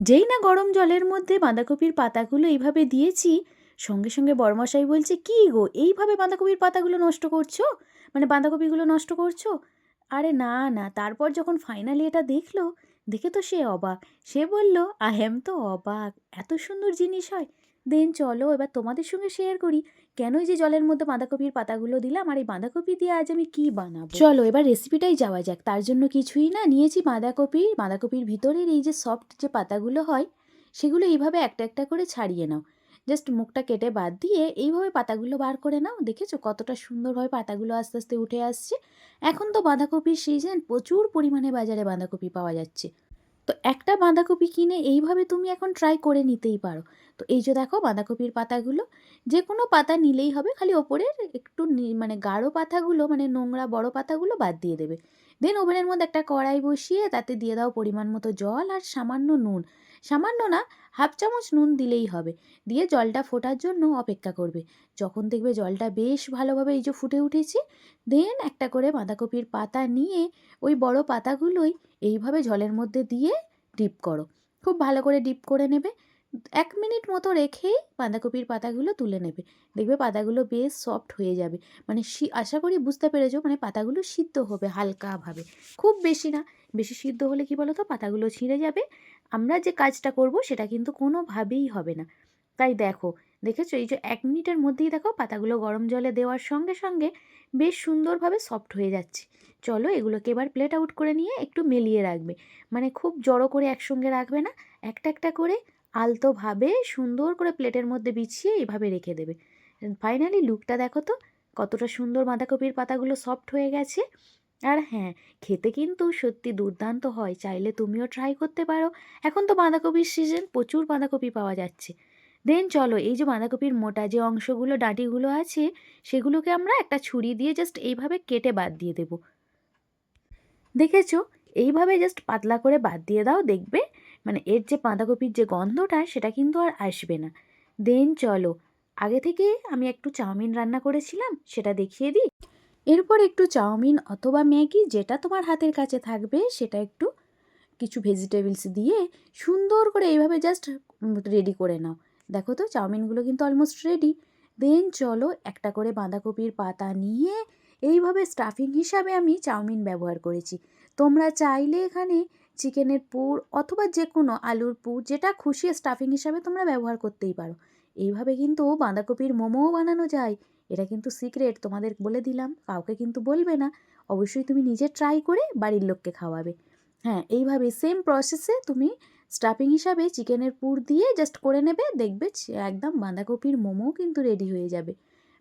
যেই না গরম জলের মধ্যে বাঁধাকপির পাতাগুলো এইভাবে দিয়েছি, সঙ্গে সঙ্গে বড়মশাই বলছে, কি গো, এইভাবে বাঁধাকপির পাতাগুলো নষ্ট করছ? মানে বাঁধাকপিগুলো নষ্ট করছ? আরে না না, তারপর যখন ফাইনালি এটা দেখল, দেখে তো সে অবাক। সে বলল আহেম তো অবাক, এত সুন্দর জিনিস হয়। দেন চলো এবার তোমাদের সঙ্গে শেয়ার করি কেন যে জলের মধ্যে বাঁধাকপির পাতাগুলো দিলাম আর এই বাঁধাকপি দিয়ে আজ আমি কি বানাবো? চলো এবার রেসিপিটাই যাওয়া যাক, তার জন্য কিছুই না, নিয়েছি বাঁধাকপি, বাঁধাকপির ভিতরের এই যে সফট যে পাতাগুলো হয়, সেগুলো এইভাবে একটা একটা করে ছাড়িয়ে নাও। জাস্ট মুখটা কেটে বাদ দিয়ে এইভাবে পাতাগুলো বার করে নাও, দেখেছ কতটা সুন্দরভাবে পাতাগুলো আস্তে আস্তে উঠে আসছে। এখন তো বাঁধাকপির সিজন প্রচুর পরিমাণে বাজারে বাঁধাকপি পাওয়া যাচ্ছে। তো একটা বাঁধাকপি কিনে এইভাবে তুমি এখন ট্রাই করে নিতেই পারো। তো এই যে দেখো বাঁধাকপির পাতাগুলো যে কোনো পাতা নিলেই হবে, খালি ওপরের একটু মানে গাঢ় পাতাগুলো মানে নোংরা বড় পাতাগুলো বাদ দিয়ে দেবে। দেন ওভেনের মধ্যে একটা কড়াই বসিয়ে তাতে দিয়ে দাও পরিমাণ মতো জল আর সামান্য নুন। সামান্য না, হাফ চামচ নুন দিলেই হবে। দিয়ে জলটা ফোটার জন্য অপেক্ষা করবে। যখন দেখবে জলটা বেশ ভালোভাবে এই যে ফুটে উঠেছে দেন একটা করে বাঁধাকপির পাতা নিয়ে ওই বড় পাতাগুলোই এইভাবে জলের মধ্যে দিয়ে ডিপ করো। খুব ভালো করে ডিপ করে নেবে। এক মিনিট মতো রেখেই বাঁধাকপির পাতাগুলো তুলে নেবে। দেখবে পাতাগুলো বেশ সফট হয়ে যাবে। মানে আশা করি বুঝতে পেরেছ মানে পাতাগুলো সিদ্ধ হবে হালকাভাবে। খুব বেশি না, বেশি সিদ্ধ হলে কি বলো তো পাতাগুলো ছিঁড়ে যাবে। আমরা যে কাজটা করব সেটা কিন্তু কোনোভাবেই হবে না। তাই দেখো, দেখেছ? এই যে এক মিনিটের মধ্যেই দেখো পাতাগুলো গরম জলে দেওয়ার সঙ্গে সঙ্গে বেশ সুন্দরভাবে সফট হয়ে যাচ্ছে। চলো এগুলোকে এবার প্লেট আউট করে নিয়ে একটু মেলিয়ে রাখবে। মানে খুব জড়ো করে একসঙ্গে রাখবে না, একটা একটা করে আলতোভাবে সুন্দর করে প্লেটের মধ্যে বিছিয়ে এইভাবে রেখে দেবে। ফাইনালি লুকটা দেখো তো, কতটা সুন্দর বাঁধাকপির পাতাগুলো সফট হয়ে গেছে। আর হ্যাঁ খেতে কিন্তু সত্যি দুর্দান্ত হয়, চাইলে তুমিও ট্রাই করতে পারো। এখন তো বাঁধাকপির সিজন প্রচুর বাঁধাকপি পাওয়া যাচ্ছে। দেন চলো, এই যে বাঁধাকপির মোটা যে অংশগুলো, ডাঁটিগুলো আছে, সেগুলোকে আমরা একটা ছুরি দিয়ে জাস্ট এইভাবে কেটে বাদ দিয়ে দেবো। দেখেছ? এইভাবে জাস্ট পাতলা করে বাদ দিয়ে দাও, দেখবে মানে এর যে বাঁধাকপির যে গন্ধটা, সেটা কিন্তু আর আসবে না। দেন চলো, আগে থেকে আমি একটু চাউমিন রান্না করেছিলাম, সেটা দেখিয়ে দিই। এরপর একটু চাউমিন অথবা ম্যাগি যেটা তোমার হাতের কাছে থাকবে, সেটা একটু কিছু ভেজিটেবলস দিয়ে সুন্দর করে এইভাবে জাস্ট রেডি করে নাও। দেখো তো, চাউমিনগুলো কিন্তু অলমোস্ট রেডি দেন চলো, একটা করে বাঁধাকপির পাতা নিয়ে এইভাবে স্টাফিং হিসাবে আমি চাউমিন ব্যবহার করেছি। তোমরা চাইলে এখানে চিকেনের পুর অথবা যে কোনো আলুর পুর, যেটা খুশি স্টাফিং হিসাবে তোমরা ব্যবহার করতেই পারো। এইভাবে কিন্তু বাঁধাকপির মোমোও বানানো যায়। এটা কিন্তু সিক্রেট তোমাদের বলে দিলাম, কাউকে কিন্তু বলবে না। অবশ্যই তুমি নিজে ট্রাই করে বাড়ির লোককে খাওয়াবে। হ্যাঁ এইভাবে সেম প্রসেসে তুমি স্টাফিং হিসাবে চিকেনের পুর দিয়ে জাস্ট করে নেবে, দেখবে একদম বাঁধাকপির মোমো কিন্তু রেডি হয়ে যাবে।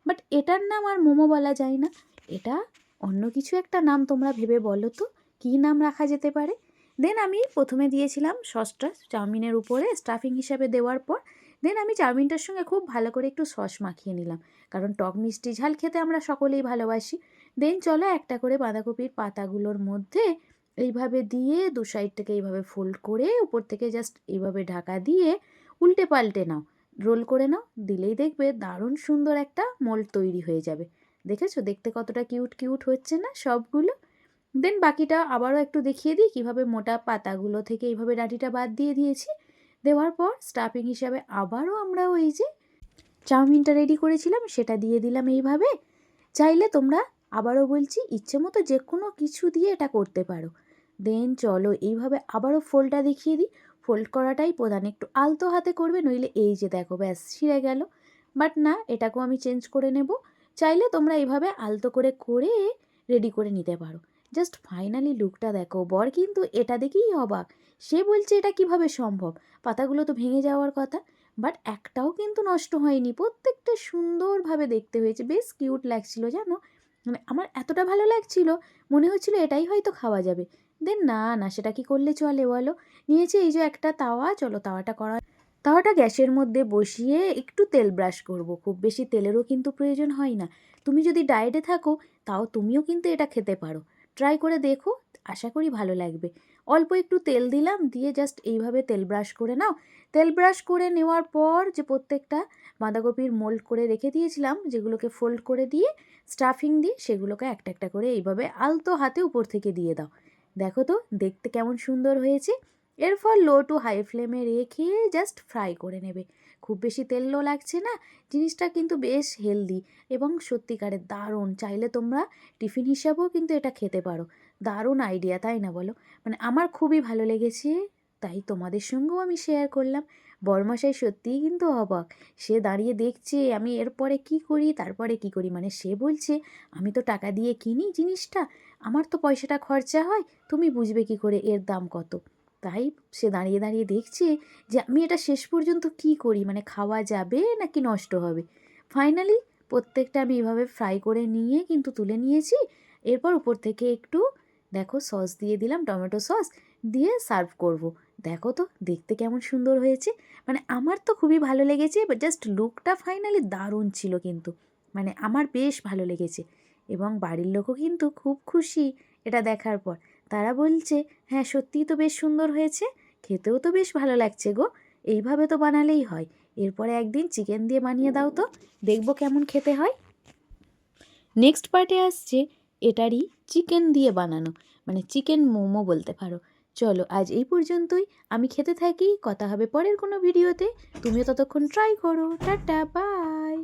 বাট এটার নাম আর মোমো বলা যায় না। এটা অন্য কিছু একটা নাম তোমরা ভেবে বলো তো, কী নাম রাখা যেতে পারে? দেন আমি প্রথমে দিয়েছিলাম সসটা চাউমিনের উপরে স্টাফিং হিসাবে দেওয়ার পর দেন আমি চাউমিনটার সঙ্গে খুব ভালো করে একটু সস মাখিয়ে নিলাম। কারণ টক মিষ্টি ঝাল খেতে আমরা সকলেই ভালোবাসি। দেন চলো একটা করে বাঁধাকপির পাতাগুলোর মধ্যে এইভাবে দিয়ে দু সাইডটাকে এইভাবে ফোল্ড করে উপর থেকে জাস্ট এইভাবে ঢাকা দিয়ে উল্টে পাল্টে নাও। রোল করে নাও, দিলেই দেখবে দারুণ সুন্দর একটা মোল্ড তৈরি হয়ে যাবে। দেখেছ? দেখতে কতটা কিউট কিউট হচ্ছে না সবগুলো? দেন বাকিটা আবারও একটু দেখিয়ে দিই, কীভাবে মোটা পাতাগুলো থেকে এইভাবে ডাঁটিটা বাদ দিয়ে দিয়েছি। দেওয়ার পর স্টাফিং হিসাবে আবারও আমরা ওই যে চাউমিনটা রেডি করেছিলাম, সেটা দিয়ে দিলাম এইভাবে। চাইলে তোমরা আবারও বলছি, ইচ্ছে মতো যে কোনো কিছু দিয়ে এটা করতে পারো। দেন চলো এইভাবে আবারও ফোল্ডটা দেখিয়ে দিই। ফোল্ড করাটাই প্রধান, একটু আলতো হাতে করবে, নইলে এই যে দেখো, ব্যাস, ছিঁড়ে গেল। বাট না, এটাকেও আমি চেঞ্জ করে নেব। চাইলে তোমরা এইভাবে আলতো করে করে রেডি করে নিতে পারো। জাস্ট ফাইনালি লুকটা দেখো। বর কিন্তু এটা দেখেই অবাক। সে বলছে, এটা কীভাবে সম্ভব? পাতাগুলো তো ভেঙে যাওয়ার কথা। বাট একটাও কিন্তু নষ্ট হয়নি। প্রত্যেকটা সুন্দরভাবে দেখতে হয়েছে। বেশ কিউট লাগছিল, জানো? মানে আমার এতটা ভালো লাগছিল, মনে হচ্ছিল এটাই হয়তো খাওয়া যাবে। দেন না না, সেটা কি করলে চলে বলো? নিয়েছে এই যে একটা তাওয়া। চলো তাওয়াটা করা তাওয়াটা গ্যাসের মধ্যে বসিয়ে একটু তেল ব্রাশ করব। খুব বেশি তেলেরও কিন্তু প্রয়োজন হয় না। তুমি যদি ডায়েটে থাকো, তাও তুমিও কিন্তু এটা খেতে পারো। ট্রাই করে দেখো, আশা করি ভালো লাগবে। অল্প একটু তেল দিলাম, দিয়ে জাস্ট এইভাবে তেল ব্রাশ করে নাও। তেল ব্রাশ করে নেওয়ার পর যে প্রত্যেকটা বাঁধাকপির মোল্ড করে রেখে দিয়েছিলাম, যেগুলোকে ফোল্ড করে দিয়ে স্টাফিং দিয়ে সেগুলোকে একটা একটা করে এইভাবে আলতো হাতে উপর থেকে দিয়ে দাও। দেখো তো, দেখতে কেমন সুন্দর হয়েছে। এরপর লো টু হাই ফ্লেমে রেখে জাস্ট ফ্রাই করে নেবে। খুব বেশি তেলও লাগছে না। জিনিসটা কিন্তু বেশ হেলদি এবং সত্যিকারের দারুণ। চাইলে তোমরা টিফিন হিসাবেও কিন্তু এটা খেতে পারো। দারুণ আইডিয়া তাই না বলো? মানে আমার খুবই ভালো লেগেছে, তাই তোমাদের সঙ্গেও আমি শেয়ার করলাম। বরমশাই সত্যিই কিন্তু অবাক। সে দাঁড়িয়ে দেখছে, আমি এরপরে কি করি, তারপরে কি করি? মানে সে বলছে, আমি তো টাকা দিয়ে কিনি জিনিসটা, আমার তো পয়সাটা খরচা হয়, তুমি বুঝবে কি করে এর দাম কত? তাই সে দাঁড়িয়ে দাঁড়িয়ে দেখছে যে আমি এটা শেষ পর্যন্ত কি করি? মানে খাওয়া যাবে নাকি নষ্ট হবে? ফাইনালি প্রত্যেকটা আমি এভাবে ফ্রাই করে নিয়ে কিন্তু তুলে নিয়েছি। এরপর উপর থেকে একটু, দেখো সস দিয়ে দিলাম টমেটো সস দিয়ে সার্ভ করব। দেখো তো, দেখতে কেমন সুন্দর হয়েছে। মানে আমার তো খুবই ভালো লেগেছে জাস্ট লুকটা ফাইনালি দারুণ ছিল কিন্তু। মানে আমার বেশ ভালো লেগেছে এবং বাড়ির লোকও কিন্তু খুব খুশি এটা দেখার পর। তারা বলছে হ্যাঁ সত্যিই তো বেশ সুন্দর হয়েছে, খেতেও তো বেশ ভালো লাগছে গো, এইভাবে তো বানালেই হয়। এরপরে একদিন চিকেন দিয়ে বানিয়ে দাও তো, দেখব কেমন খেতে হয়। নেক্সট পার্টে আসছে, এটারই চিকেন দিয়ে বানানো। মানে চিকেন মোমো বলতে পারো। চলো, আজ এই পর্যন্তই। আমি খেতে থাকি, কথা হবে পরের কোনো ভিডিওতে। তুমিও ততক্ষণ ট্রাই করো। Tata bye